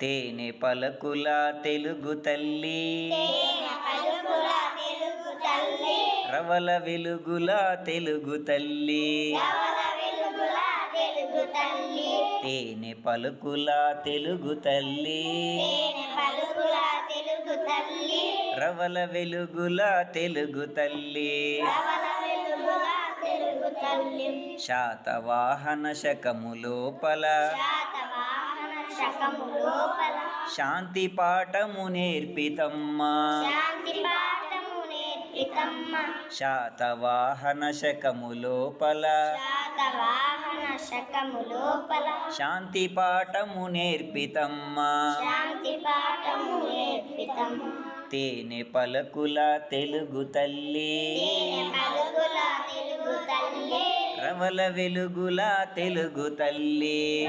తేనె పలకుల తెలుగు తల్లి. రవల వెలుగుల తెలుగు తల్లి. తేనె పలుకుల తెలుగు తల్లి. రవల వెలుగుల తెలుగు తల్లి. శాతవాహన శకము లోపల. శాంతి పాఠము నేర్పితమ్మా. శాతవాహన శకము లోపల. శాంతి పాఠము నేర్పితమ్మా. తేనె పలుకుల తెలుగు తల్లి. రవల వెలుగుల తెలుగు తల్లి.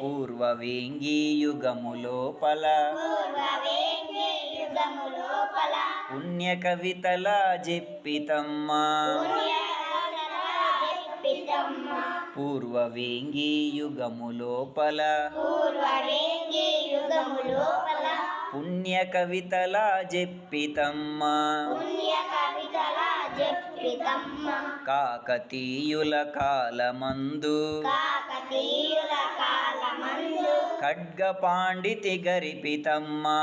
పూర్వ వేంగి యుగము లోపల పూర్వ వేంగి యుగము లోపల పుణ్య కవితల జెప్పితమ్మా. పూర్వ వేంగి యుగము లోపల పూర్వ వేంగి యుగము లోపల పుణ్య కవితల జెప్పితమ్మా. కాకతీయుల కాలమందు కాకతీయుల కాలమందు ఖడ్గ పాండితి గరిపితమ్మా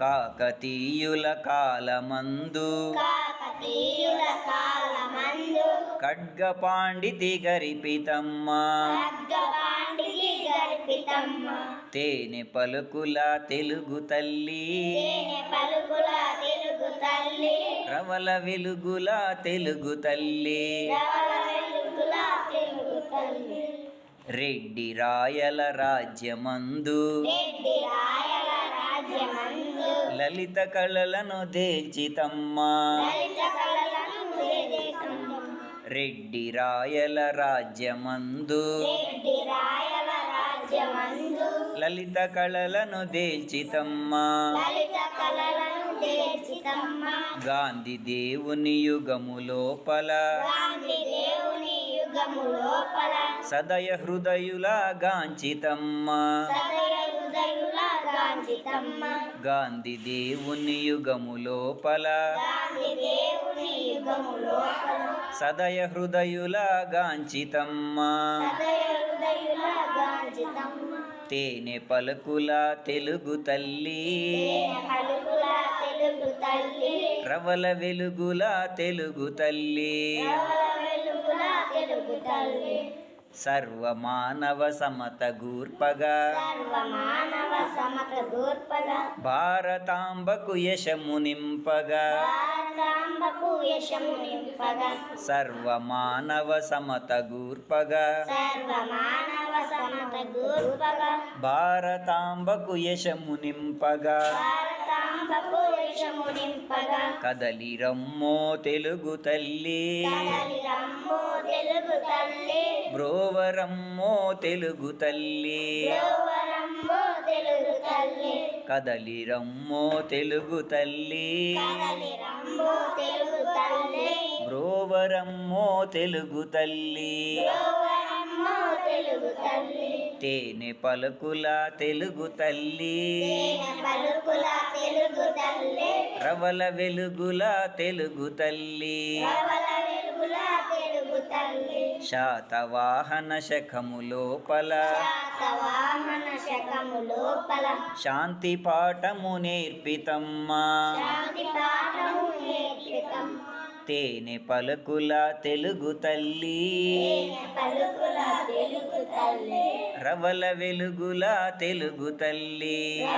కాకతీయుల కాలమందు కాకతీయుల కాలమందు ఖడ్గ పాండితి గరిపితమ్మా తేనె పలుకుల తెలుగు తల్లి. రవల వెలుగుల తెలుగు తల్లి. రెడ్డి రాయల రాజ్యమందు. లలిత కళలను వేదికమ్మ రెడ్డి రాయల రాజ్యమందు. లలిత కళలను దేల్చితమ్మా దేచితమ్మ గాంధీ దేవుని యుగము లోపల. సదయ హృదయుల గాంచితమ్మా. సదయ హృదయుల గాంచితమ్మ. గాంధీ దేవుని యుగము లోపల సదయ హృదయుల గాంచితమ్మా. తేనె పలుకుల తెలుగు తల్లి. రవల వెలుగుల తెలుగు తల్లి. తెలుగు తల్లి. సర్వమానవ సమత గూర్పగా. సర్వమానవ సమత గూర్పగా. భారతాంబకు యశము నింపగా. భారతాంబకు యశము నింపగా. సర్వమానవ సమత గూర్పగా. సర్వమానవ సమత గూర్పగా. భారతాంబకు యశము నింపగా. కదలి రమ్మో తెలుగు తల్లి. తెలుగు తల్లి బ్రోవరమ్మో తెలుగు తల్లి. కదలి రమ్మో తెలుగు తల్లి. బ్రోవరమ్మో తెలుగు తల్లి. తేనె పలుకుల తెలుగు తల్లి. రవల వెలుగుల తెలుగు తల్లి. శాతవాహన శఖము లోపల. శాతవాహన శకము లోపల. శాంతి పాఠము నేర్పితమ్మా. తేనె పలుకుల తెలుగు తల్లి. రవల వెలుగుల తెలుగు తల్లి.